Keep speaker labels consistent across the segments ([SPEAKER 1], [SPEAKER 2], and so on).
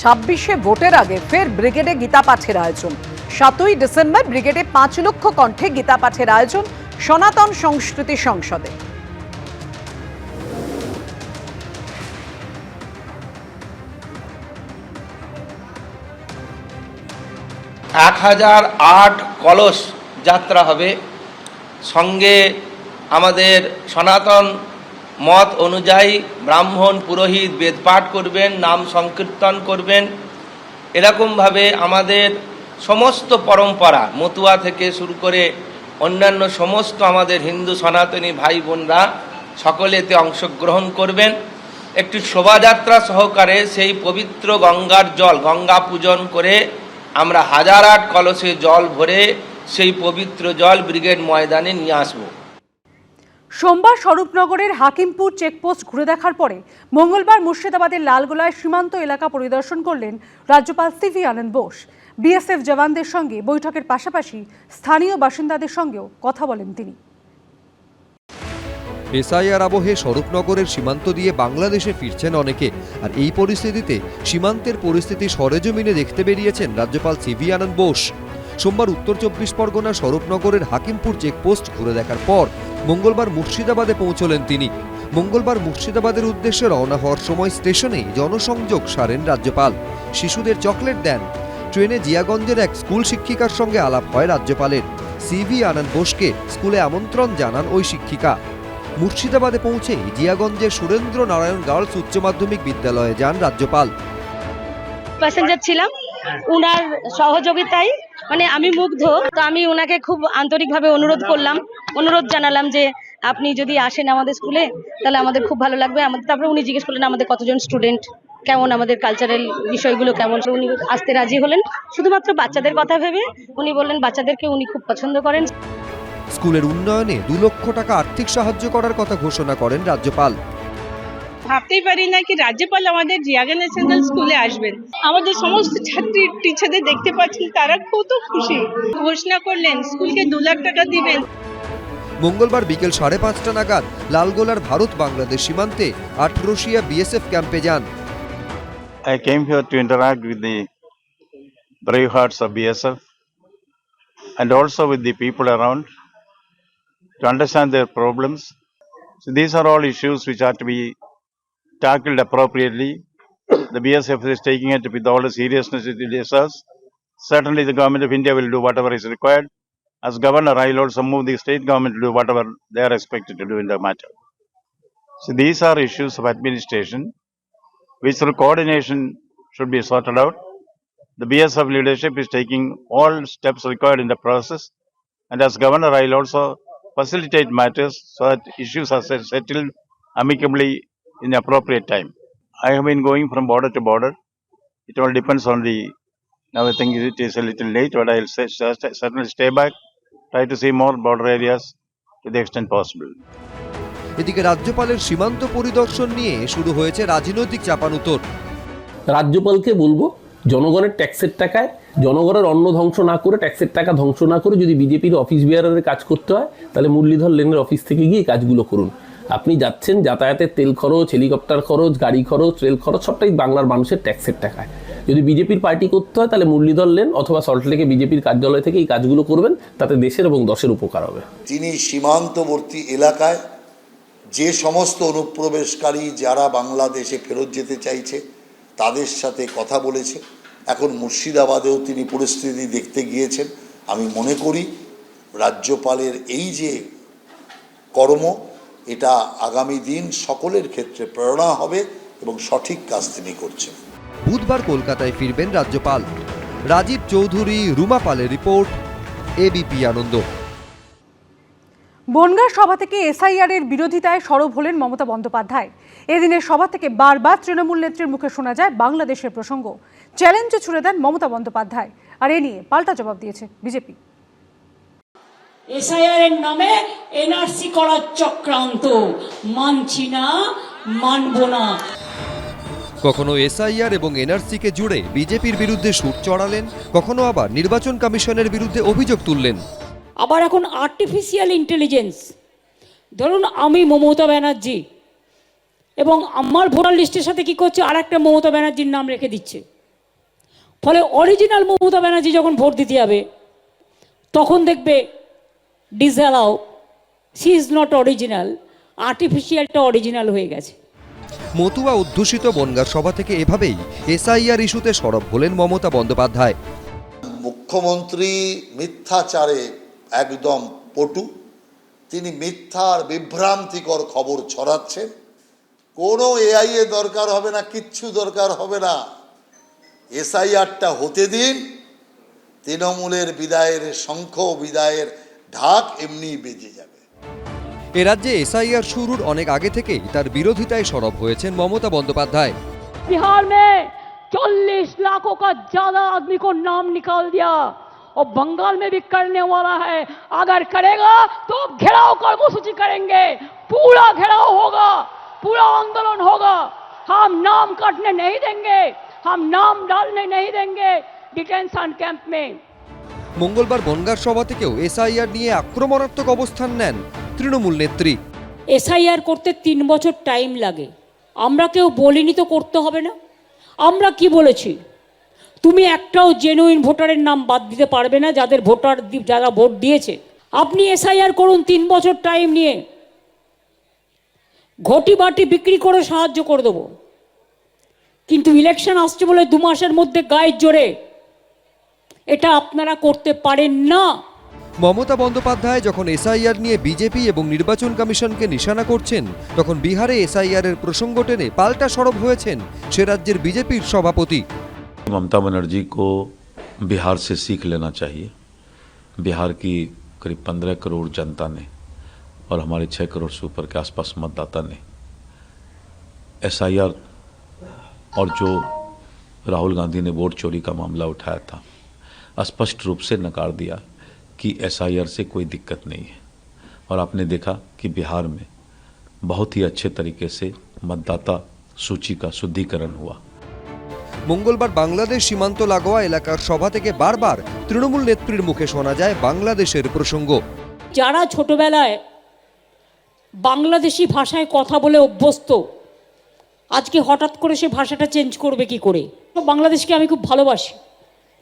[SPEAKER 1] ছাব্বিশে ভোটের আগে ফের ব্রিগেডে গীতা পাঠের আয়োজন। সাতই ডিসেম্বর ব্রিগেডে পাঁচ লক্ষ কণ্ঠে গীতা পাঠের আয়োজন সনাতন সংস্কৃতি সংসদে।
[SPEAKER 2] এক হাজার আট কলস যাত্রা হবে। সঙ্গে আমাদের সনাতন মত অনুযায়ী ব্রাহ্মণ পুরোহিত বেদপাঠ করবেন, নাম সংকীর্তন করবেন। এরকমভাবে আমাদের সমস্ত পরম্পরা মতুয়া থেকে শুরু করে অন্যান্য সমস্ত আমাদের হিন্দু সনাতনী ভাই বোনরা সকলেতে অংশগ্রহণ করবেন। একটি শোভাযাত্রা সহকারে সেই পবিত্র গঙ্গার জল, গঙ্গা পূজন করে আমরা হাজার আট কলসে জল ভরে সেই পবিত্র জল ব্রিগেড ময়দানে নিয়ে আসব।
[SPEAKER 3] সোমবার স্বরূপনগরের হাকিমপুর চেকপোস্ট ঘুরে দেখার পরে মঙ্গলবার মুর্শিদাবাদের লালগোলায় সীমান্ত এলাকা পরিদর্শন করলেন রাজ্যপাল সিভি আনন্দ বোস। বিএসএফ জওয়ানদের সঙ্গে বৈঠকের পাশাপাশি স্থানীয় বাসিন্দাদের সঙ্গেও কথা বলেন তিনি।
[SPEAKER 4] এসআইআর আবহে স্বরূপনগরের সীমান্ত দিয়ে বাংলাদেশে ফিরছেন অনেকে, আর এই পরিস্থিতিতে সীমান্তের পরিস্থিতি সরেজমিনে দেখতে বেরিয়েছেন রাজ্যপাল সিভি আনন্দ বোস। সোমবার উত্তর চব্বিশ পরগনা স্বরূপনগরের হাকিমপুর চেকপোস্ট ঘুরে দেখার পর মঙ্গলবার মুর্শিদাবাদে পৌঁছলেন তিনি। মঙ্গলবার মুর্শিদাবাদের উদ্দেশ্যে রওনা হওয়ার সময় স্টেশনে জনসংযোগ সারেন রাজ্যপাল। শিশুদের চকলেট দেন। ট্রেনে জিয়াগঞ্জের এক স্কুল শিক্ষিকার সঙ্গে আলাপ হয় রাজ্যপালের। সিভি আনন্দ বোসকে স্কুলে আমন্ত্রণ জানান ওই শিক্ষিকা। মুর্শিদাবাদে পৌঁছে জিয়াগঞ্জের সুরেন্দ্র নারায়ণ গার্লস উচ্চ মাধ্যমিক বিদ্যালয়ে যান রাজ্যপাল।
[SPEAKER 5] প্যাসেঞ্জার ছিলাম। উনার সহযোগিতায় মানে আমি মুগ্ধ, তো আমি ওনাকে খুব আন্তরিকভাবে অনুরোধ করলাম। অনুরোধ জানালাম যে আপনি যদি আসেন আমাদের স্কুলে তাহলে আমাদের খুব ভালো লাগবে। আমাদের তারপরে উনি জিজ্ঞেস করলেন আমাদের কতজন স্টুডেন্ট কেমন আমাদের কালচারাল বিষয়গুলো কেমন? উনি আসতে রাজি হলেন। শুধুমাত্র বাচ্চাদের কথা ভেবে উনি বললেন বাচ্চাদেরকে উনি খুব পছন্দ করেন।
[SPEAKER 4] স্কুলের উন্নয়নে দু লক্ষ টাকা আর্থিক সাহায্য করার কথা ঘোষণা করেন রাজ্যপাল।
[SPEAKER 6] ভাবতেই পারি না কি রাজ্যপাল আমাদের জিয়াগা ন্যাশনাল স্কুলে আসবেন। আমাদের সমস্ত ছাত্রী টিচারদের দেখতে পাচ্ছেন তারা কত খুশি। ঘোষণা করলেন স্কুলকে দু লাখ টাকা দিবেন।
[SPEAKER 4] মঙ্গলবার বিকেল সাড়ে পাঁচটা নাগাদ লালগোলার ভারত বাংলাদেশ সীমান্তে আঠরোশিয়া বিএসএফ ক্যাম্পে যান
[SPEAKER 7] I came here to interact with the brave hearts of BSF and also with the people around to understand their problems. So these are all issues which are to be tackled appropriately. The BSF is taking it with all the seriousness it deserves. Certainly, the government of India will do whatever is required. As governor, I will also move the state government to do whatever they are expected to do in the matter. So these are issues of administration which through coordination should be sorted out. The BSF leadership is taking all steps required in the process. And as governor, I will also facilitate matters so that issues are settled amicably in appropriate time. I have been going from border to border. It all depends on the, now I think it is a little late, but I will say, certainly stay back, try to see more border areas to the extent possible.
[SPEAKER 4] এদিকে রাজ্যপালের সীমান্ত পরিদর্শন নিয়ে শুরু হয়েছে রাজনৈতিক চাপানুতর।
[SPEAKER 8] রাজ্যপালকে বলব জনগণের ট্যাক্সের টাকায় জনগণের অন্ন ধ্বংস না করে ট্যাক্সের টাকা ধ্বংস না করে যদি বিজেপির অফিস বিয়ারের কাজ করতে হয় তাহলে মুরলীধর লেনের অফিস থেকে গিয়ে কাজগুলো করুন। আপনি যাচ্ছেন যাতায়াতের তেল খরচ হেলিকপ্টার খরচ গাড়ি খরচ রেল খরচ সবটাই বাংলার মানুষের ট্যাক্সের টাকায়। যদি বিজেপির পার্টি করতে হয়, তাহলে মুরলীধর লেন অথবা সল্টলেকে বিজেপির কার্যালয় থেকে এই কাজগুলো করবেন, তাতে দেশের এবং দশের উপকার হবে।
[SPEAKER 9] তিনি সীমান্তবর্তী এলাকায় যে সমস্ত অনুপ্রবেশকারী যারা বাংলাদেশে ফেরত যেতে চাইছে, তাদের সাথে কথা বলেছে। এখন মুর্শিদাবাদেও তিনি পরিস্থিতি দেখতে গিয়েছেন। আমি মনে করি রাজ্যপালের এই যে কর্ম, এটা আগামী দিন সকলের ক্ষেত্রে প্রেরণা হবে এবং সঠিক কাজ তিনি করছেন।
[SPEAKER 4] বুধবার কলকাতায় ফিরবেন রাজ্যপাল। রাজীব চৌধুরী রুমা পালের রিপোর্ট এবিপি আনন্দ।
[SPEAKER 3] বনগাঁ সভা থেকে এসআইআর এর বিরোধিতায় সরব হলেন মমতা বন্দ্যোপাধ্যায়। এদিনের সভা থেকে বারবার তৃণমূল নেত্রীর মুখে শোনা যায় বাংলাদেশের প্রসঙ্গ। চ্যালেঞ্জে ছুড়ে দেন মমতা বন্দ্যোপাধ্যায়। আর এ নিয়ে পাল্টা জবাব দিয়েছে বিজেপি।
[SPEAKER 10] এসআইআর এর নামে এনআরসি করার চক্রান্ত। মানছি না মানব না।
[SPEAKER 4] কখনো এসআইআর এবং এনআরসিকে জুড়ে বিজেপির বিরুদ্ধে সুর চড়ালেন, কখনো আবার নির্বাচন কমিশনের বিরুদ্ধে অভিযোগ তুললেন।
[SPEAKER 10] আবার এখন আর্টিফিশিয়াল ইন্টেলিজেন্স ধরুন আমি মমতা ব্যানার্জি এবং আমার ভোটার লিস্টের সাথে কি করছে আর একটা মমতা ব্যানার্জির নাম রেখে দিচ্ছে। ফলে অরিজিনাল মমতা ব্যানার্জি যখন ভোট দিতে যাবে, তখন দেখবে disallow she is not original আর্টিফিশিয়ালটা original হয়ে গেছে।
[SPEAKER 4] মতুয়া অধ্যুষিত বনগাঁ সভা থেকে এভাবেই এসআইআর ইস্যুতে সরব হলেন মমতা বন্দ্যোপাধ্যায়।
[SPEAKER 9] মুখ্যমন্ত্রী মিথ্যাচারে একদম পটু। তিনি মিথ্যার বিভ্রান্তিকর খবর ছড়াচ্ছেন। কোনো এআই এ দরকার হবে না, কিচ্ছু দরকার হবে না। এসআইআরটা হতে দিন, তৃণমূলের বিদায়ের শঙ্খ বিদায়ের ঢাক এমনি বেজে যাবে।
[SPEAKER 4] এ রাজ্যে এসআইআর শুরুর অনেক আগে থেকেই তার বিরোধিতায় সরব হয়েছেন মমতা বন্দ্যোপাধ্যায়
[SPEAKER 10] बिहार में 40 लाखों का ज्यादा आदमी को नाम निकाल दिया और बंगाल में भी करने वाला है अगर करेगा तो घेराव कर्मसूची करेंगे पूरा घेराव होगा पूरा आंदोलन होगा हम नाम काटने नहीं देंगे हम नाम डालने नहीं देंगे डिटेंशन कैंप में
[SPEAKER 4] মঙ্গলবার বনগাঁর সভা থেকেও এসআইআর নিয়ে আক্রমণাত্মক অবস্থান নেন তৃণমূল নেত্রী।
[SPEAKER 10] এসআইআর করতে তিন বছর টাইম লাগে। আমরা কেউ বলিনি তো করতে হবে না। আমরা কি বলেছি? তুমি একটাও জেনুইন ভোটারের নাম বাদ দিতে পারবে না, যাদের ভোটার যারা ভোট দিয়েছে। আপনি এসআইআর করুন তিন বছর টাইম নিয়ে। ঘটি বাটি বিক্রি করে সাহায্য করে দেবো। কিন্তু ইলেকশন আসছে বলে দু মাসের মধ্যে গায়ের জোরে। এটা আপনারা করতে পারেন না।
[SPEAKER 4] মমতা বন্দ্যোপাধ্যায় যখন এসআইআর নিয়ে বিজেপি এবং নির্বাচন কমিশনকে নিশানা করছেন তখন বিহারে এসআইআর এর প্রসঙ্গ টেনে পাল্টা সরব হয়েছেন সে রাজ্যের বিজেপির সভাপতি
[SPEAKER 11] ममता बनर्जी को बिहार से सीख लेना चाहिए बिहार की करीब पंद्रह करोड़ जनता ने और हमारे छः करोड़ से ऊपर के आसपास मतदाता ने एसआईआर और जो राहुल गांधी ने वोट चोरी का मामला उठाया था स्पष्ट रूप से नकार दिया कि एसआईआर से कोई दिक्कत नहीं है और आपने देखा कि बिहार में बहुत ही अच्छे तरीके से मतदाता सूची का शुद्धिकरण हुआ
[SPEAKER 4] মঙ্গলবার বাংলাদেশ সীমান্ত লাগোয়া এলাকার সভা থেকে বারবার তৃণমূল নেত্রীর মুখে শোনা যায় বাংলাদেশের প্রসঙ্গ
[SPEAKER 10] যারা ছোটবেলায় বাংলাদেশি ভাষায় কথা বলে অভ্যস্ত আজকে হঠাৎ করে সে ভাষাটা চেঞ্জ করবে কি করে তো বাংলাদেশকে আমি খুব ভালোবাসি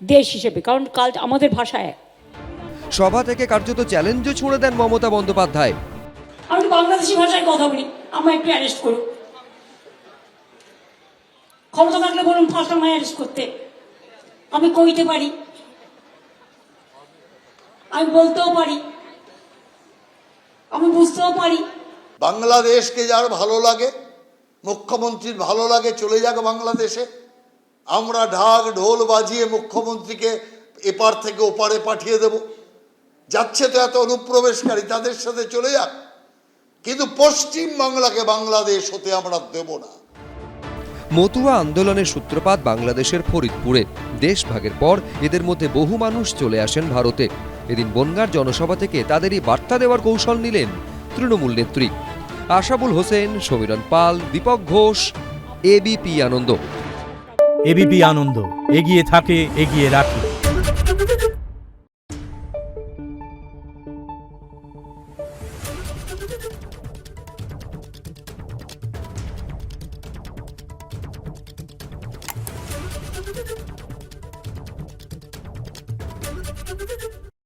[SPEAKER 10] দেশ হিসেবে কারণ কাল আমাদের ভাষা এক
[SPEAKER 4] সভা থেকে কার্যত চ্যালেঞ্জও ছুঁড়ে দেন মমতা বন্দ্যোপাধ্যায়।
[SPEAKER 10] আমি বাংলাদেশি ভাষায় কথা বলি আমায় একটু অ্যারেস্ট করুন ক্ষমতা থাকলে বলুন ফার্স্ট আমায় অ্যারেস্ট করতে। আমি কইতে পারি আমি বলতেও পারি আমি বুঝতেও পারি।
[SPEAKER 9] বাংলাদেশকে যার ভালো লাগে মুখ্যমন্ত্রীর ভালো লাগে চলে যাক বাংলাদেশে। আমরা ঢাক ঢোল বাজিয়ে মুখ্যমন্ত্রীকে এপার থেকে ওপারে পাঠিয়ে দেব। যাচ্ছে তো এত অনুপ্রবেশকারী তাদের সাথে চলে যাক। কিন্তু পশ্চিম বাংলাকে বাংলাদেশ হতে আমরা দেব না।
[SPEAKER 4] মতুয়া আন্দোলনের সূত্রপাত বাংলাদেশের ফরিদপুরে। দেশভাগের পর এদের মধ্যে বহু মানুষ চলে আসেন ভারতে। এদিন বনগাঁর জনসভা থেকে তাদেরই বার্তা দেওয়ার কৌশল নিলেন তৃণমূল নেত্রী। আশাবুল হোসেন সমীরণ পাল দীপক ঘোষ এবিপি আনন্দ।
[SPEAKER 12] এবিপি আনন্দ এগিয়ে থাকে এগিয়ে রাখে।